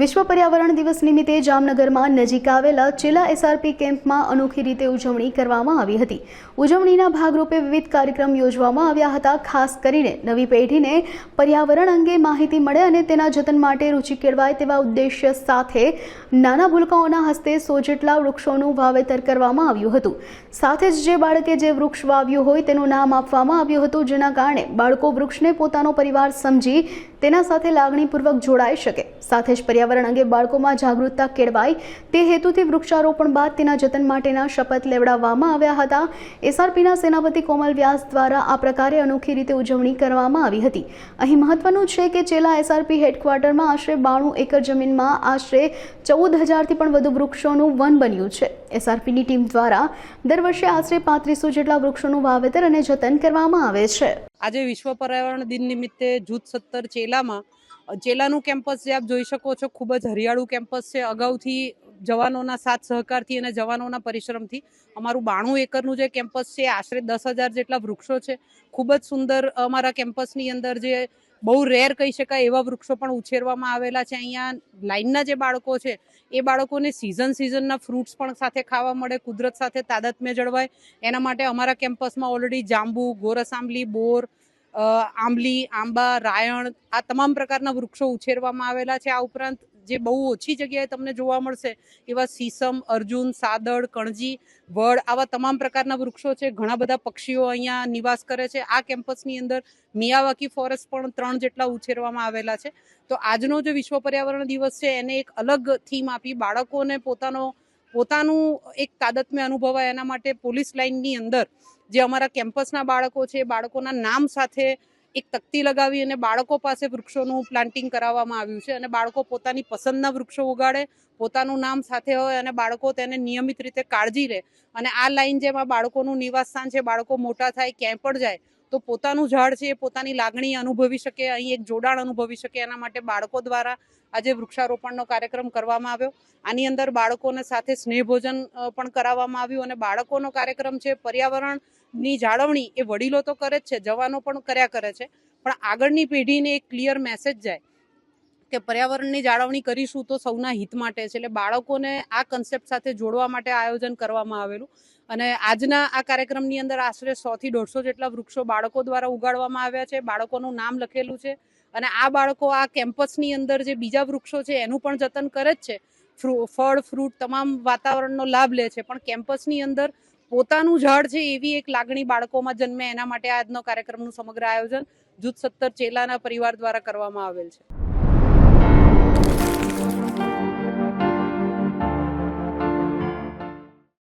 વિશ્વ પર્યાવરણ દિવસ નિમિત્તે જામનગરમાં નજીક આવેલા ચેલા એસઆરપી કેમ્પમાં અનોખી રીતે ઉજવણી કરવામાં આવી હતી. ઉજવણીના ભાગરૂપે વિવિધ કાર્યક્રમ યોજવામાં આવ્યા હતા, ખાસ કરીને નવી પેઢીને પર્યાવરણ અંગે માહિતી મળે અને તેના જતન માટે રુચિ કેળવાય તેવા ઉદ્દેશ્ય સાથે નાના ભૂલકાઓના હસ્તે સો જેટલા વૃક્ષોનું વાવેતર કરવામાં આવ્યું હતું. સાથે જ જે બાળકે જે વૃક્ષ વાવ્યું હોય તેનું નામ આપવામાં આવ્યું હતું, જેના કારણે બાળકો વૃક્ષને પોતાનો પરિવાર સમજી તેના સાથે લાગણીપૂર્વક જોડાઈ શકે. સાથે જ પર્યાવરણ અંગે બાળકોમાં જાગૃતતા કેળવાય તે હેતુથી વૃક્ષારોપણ બાદ તેના જતન માટેના શપથ લેવડાવવામાં આવ્યા હતા. એસઆરપીના સેનાપતિ કોમલ વ્યાસ દ્વારા આ પ્રકારે અનોખી રીતે ઉજવણી કરવામાં આવી હતી. અહીં મહત્વનું છે કે છેલ્લા એસઆરપી હેડક્વાર્ટરમાં આશરે બાણું એકર જમીનમાં આશરે ચૌદ હજારથી પણ વધુ વૃક્ષોનું વન બન્યું છે. એસઆરપીની ટીમ દ્વારા દર વર્ષે આશરે પાંત્રીસો જેટલા વૃક્ષોનું વાવેતર અને જતન કરવામાં આવે છે. આજે વિશ્વ પર્યાવરણ દિન નિમિત્તે જૂથ સત્તર ચેલામાં ચેલાનું કેમ્પસ જે આપ જોઈ શકો છો, ખૂબ જ હરિયાળું કેમ્પસ છે. અગાઉથી જવાનોના સાથ સહકારથી અને જવાનોના પરિશ્રમથી અમારું બાણું એકરનું જે કેમ્પસ છે, આશરે દસ હજાર જેટલા વૃક્ષો છે. ખૂબ જ સુંદર અમારા કેમ્પસની અંદર જે બહુ રેર કહી શકાય એવા વૃક્ષો પણ ઉછેરવામાં આવેલા છે. અહીંયા લાઇનના જે બાળકો છે, એ બાળકોને સિઝન સિઝનના ફ્રૂટ્સ પણ સાથે ખાવા મળે, કુદરત સાથે તાદાત્મ્ય જળવાય. એના માટે અમારા કેમ્પસમાં ઓલરેડી જાંબુ ગોરસ આંબલી બોર આંબલી, આંબા, રાયણ આ તમામ પ્રકારના વૃક્ષો ઉછેરવામાં આવેલા છે. આ ઉપરાંત જે બહુ ઓછી જગ્યાએ તમને જોવા મળશે, એવા સીસમ, અર્જુન, સાદળ, કણજી, વડ, આવા તમામ પ્રકારના વૃક્ષો છે. ઘણા બધા પક્ષીઓ અહીંયા નિવાસ કરે છે. આ કેમ્પસની અંદર મિયાવાકી ફોરેસ્ટ પણ ત્રણ જેટલા ઉછેરવામાં આવેલા છે. તો આજનો જે વિશ્વ પર્યાવરણ દિવસ છે, એને એક અલગ થીમ આપી. બાળકોને પોતાનો, પોતાનું એક તાદત્મ્ય અનુભવાય એના માટે પોલીસ લાઇનની અંદર જે અમારા કેમ્પસના બાળકો છે, બાળકોના નામ સાથે એક તકતી લગાવી અને બાળકો પાસે વૃક્ષોનું પ્લાન્ટિંગ કરાવવામાં આવ્યું છે અને બાળકો પોતાની પસંદના વૃક્ષો ઉગાડે, પોતાનું નામ સાથે હોય અને બાળકો તેને નિયમિત રીતે કાળજી લે. અને આ લાઈન જેમાં બાળકોનું નિવાસસ્થાન છે, બાળકો મોટા થાય, ક્યાંય પણ જાય તો પોતાનું ઝાડ છે, એ પોતાની લાગણી અનુભવી શકે, અહીં એક જોડાણ અનુભવી શકે. એના માટે બાળકો દ્વારા આજે વૃક્ષારોપણનો કાર્યક્રમ કરવામાં આવ્યો. આની અંદર બાળકોને સાથે સ્નેહ ભોજન પણ કરાવવામાં આવ્યું અને બાળકોનો કાર્યક્રમ છે, પર્યાવરણની જાળવણી એ વડીલો તો કરે જ છે, જવાનો પણ કર્યા કરે છે. પણ આગળની પેઢીને એક ક્લિયર મેસેજ જાય કે પર્યાવરણની જાળવણી કરીશું તો સૌના હિત માટે છે. એટલે બાળકોને આ કન્સેપ્ટ સાથે જોડવા માટે આયોજન કરવામાં આવેલું. અને આજના આ કાર્યક્રમની અંદર આશરે સોથી દોઢસો જેટલા વૃક્ષો બાળકો દ્વારા ઉગાડવામાં આવ્યા છે. બાળકોનું નામ લખેલું છે. અને આ બાળકો આ કેમ્પસની અંદર જે બીજા વૃક્ષો છે એનું પણ જતન કરે જ છે. ફળ, ફ્રૂટ તમામ વાતાવરણનો લાભ લે છે. પણ કેમ્પસની અંદર પોતાનું ઝાડ છે એવી એક લાગણી બાળકોમાં જન્મે. એના માટે આજનો કાર્યક્રમનું સમગ્ર આયોજન જૂથ સત્તર ચેલાના પરિવાર દ્વારા કરવામાં આવેલ છે.